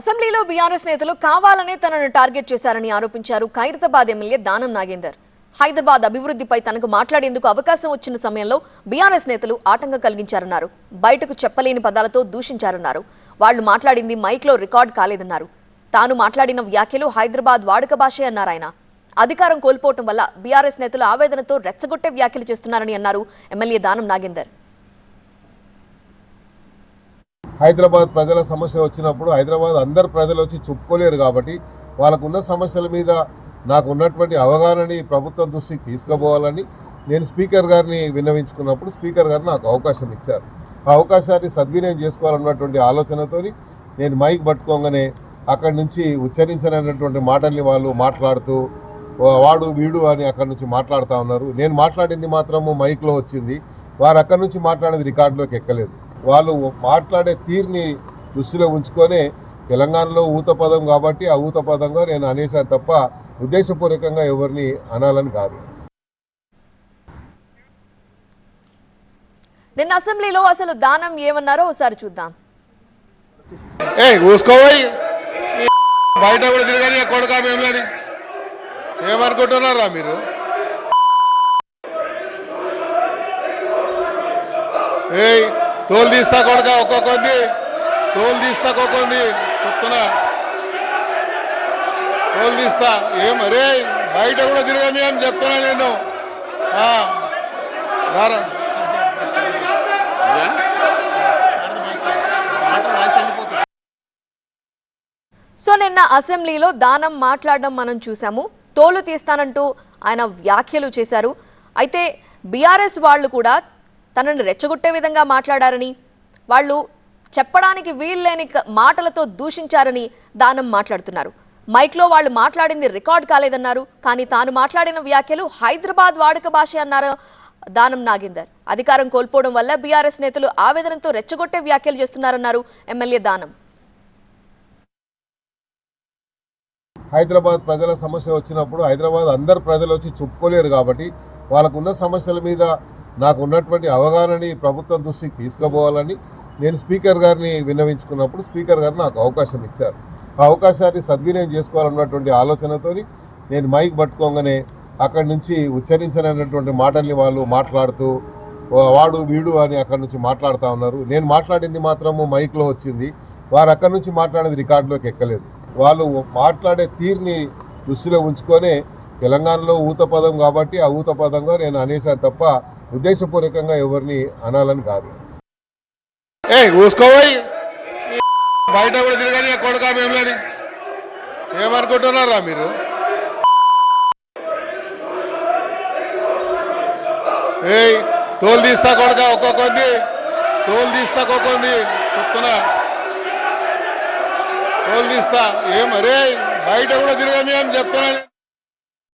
అసెంబ్లీలో బీఆర్ఎస్ నేతలు కావాలనే తనను టార్గెట్ చేశారని ఆరోపించారు ఖైరతాబాద్ ఎమ్మెల్యే దానం నాగేందర్. హైదరాబాద్ అభివృద్ధిపై తనకు మాట్లాడేందుకు అవకాశం వచ్చిన సమయంలో బీఆర్ఎస్ నేతలు ఆటంకం కలిగించారన్నారు. బయటకు చెప్పలేని పదాలతో దూషించారన్నారు. వాళ్ళు మాట్లాడింది మైక్లో రికార్డ్ కాలేదన్నారు. తాను మాట్లాడిన వ్యాఖ్యలు హైదరాబాద్ వాడుక భాషే అన్నారు ఆయన. అధికారం కోల్పోవటం వల్ల బీఆర్ఎస్ నేతలు ఆవేదనతో రెచ్చగొట్టే వ్యాఖ్యలు చేస్తున్నారని అన్నారు ఎమ్మెల్యే దానం నాగేందర్. హైదరాబాద్ ప్రజల సమస్య వచ్చినప్పుడు హైదరాబాద్ అందరు ప్రజలు వచ్చి చెప్పుకోలేరు కాబట్టి వాళ్ళకున్న సమస్యల మీద నాకు ఉన్నటువంటి అవగాహనని ప్రభుత్వం దృష్టికి తీసుకుపోవాలని నేను స్పీకర్ గారిని విన్నవించుకున్నప్పుడు స్పీకర్ గారు నాకు అవకాశం ఇచ్చారు. ఆ అవకాశాన్ని సద్వినియోగం చేసుకోవాలన్నటువంటి ఆలోచనతోని నేను మైక్ పట్టుకోగానే అక్కడి నుంచి ఉచ్చరించనటువంటి మాటల్ని వాళ్ళు మాట్లాడుతూ వాడు వీడు అని అక్కడి నుంచి మాట్లాడుతూ ఉన్నారు. నేను మాట్లాడింది మాత్రము మైక్లో వచ్చింది. వారు అక్కడి నుంచి మాట్లాడేది రికార్డులోకి ఎక్కలేదు. వాళ్ళు మాట్లాడే తీరుని దృష్టిలో ఉంచుకొనే తెలంగాణలో ఊత పదం కాబట్టి ఆ ఊత పదంగా నేను అనేసాను తప్ప ఉద్దేశపూర్వకంగా ఎవరిని అనాలని కాదు. నిన్న అసెంబ్లీలో అసలు దానం ఏమన్నారో ఒకసారి చూద్దాం. ఏ బయట కూడా తిరగని కొడుకా మేమని ఏమనుకుంటున్నారా మీరు? ఏయ్ తోలు తీస్తా ఒక్కొక్కంది తోలు తీస్తా ఒక్కొక్కంది చెప్తున్నా. తోలు తీస్తా. ఏం బయట కూడా తిరగని అని చెప్తున్నా నేను. రారా. సో నిన్న అసెంబ్లీలో దానం మాట్లాడడం మనం చూసాము తోలు తీస్తానంటూ ఆయన వ్యాఖ్యలు చేశారు. అయితే బీఆర్ఎస్ వాళ్ళు కూడా తనని రెచ్చగొట్టే విధంగా మాట్లాడారని వాళ్ళు చెప్పడానికి వీల్లేని మాటలతో దూషించారని దానం మాట్లాడుతున్నారు. మైక్లో వాళ్ళు మాట్లాడింది రికార్డ్ కాలేదన్నారు కానీ తాను మాట్లాడిన వ్యాఖ్యలు హైదరాబాద్ వాడుక భాష అన్నారు దానం నాగేందర్. అధికారం కోల్పోవడం వల్ల బీఆర్ఎస్ నేతలు ఆవేదనతో రెచ్చగొట్టే వ్యాఖ్యలు చేస్తున్నారన్నారు ఎమ్మెల్యే దానం. హైదరాబాద్ ప్రజల సమస్య వచ్చినప్పుడు హైదరాబాద్ అందరు ప్రజలు వచ్చి చెప్పుకోలేరు కాబట్టి వాళ్ళకున్న సమస్యల మీద నాకు ఉన్నటువంటి అవగాహనని ప్రభుత్వం దృష్టికి తీసుకుపోవాలని నేను స్పీకర్ గారిని విన్నవించుకున్నప్పుడు స్పీకర్ గారు నాకు అవకాశం ఇచ్చారు. ఆ అవకాశాన్ని సద్వినియోగం చేసుకోవాలన్నటువంటి ఆలోచనతోని నేను మైక్ పట్టుకోగానే అక్కడి నుంచి ఉచ్చరించనటువంటి మాటల్ని వాళ్ళు మాట్లాడుతూ వాడు వీడు అని అక్కడి నుంచి మాట్లాడుతూ ఉన్నారు. నేను మాట్లాడింది మాత్రము మైక్లో వచ్చింది. వారు అక్కడి నుంచి మాట్లాడేది రికార్డులోకి ఎక్కలేదు. వాళ్ళు మాట్లాడే తీరుని దృష్టిలో ఉంచుకొనే తెలంగాణలో ఊత పదం కాబట్టి ఆ ఊత పదంగా నేను అనేసాను తప్ప ఉద్దేశపూర్వకంగా ఎవరిని అనాలని కాదు. ఏ ఊసుకోబోయి బయట కూడా తిరగని కొడుక మేమని ఏమనుకుంటున్నారా మీరు? ఏ తోలు తీస్తా కొడుక ఒక్కొక్కంది తోలు తీస్తా ఒక్కొక్కంది చెప్తున్నా. తోలు తీస్తా. ఏం బయట కూడా తిరగని అని చెప్తున్నా.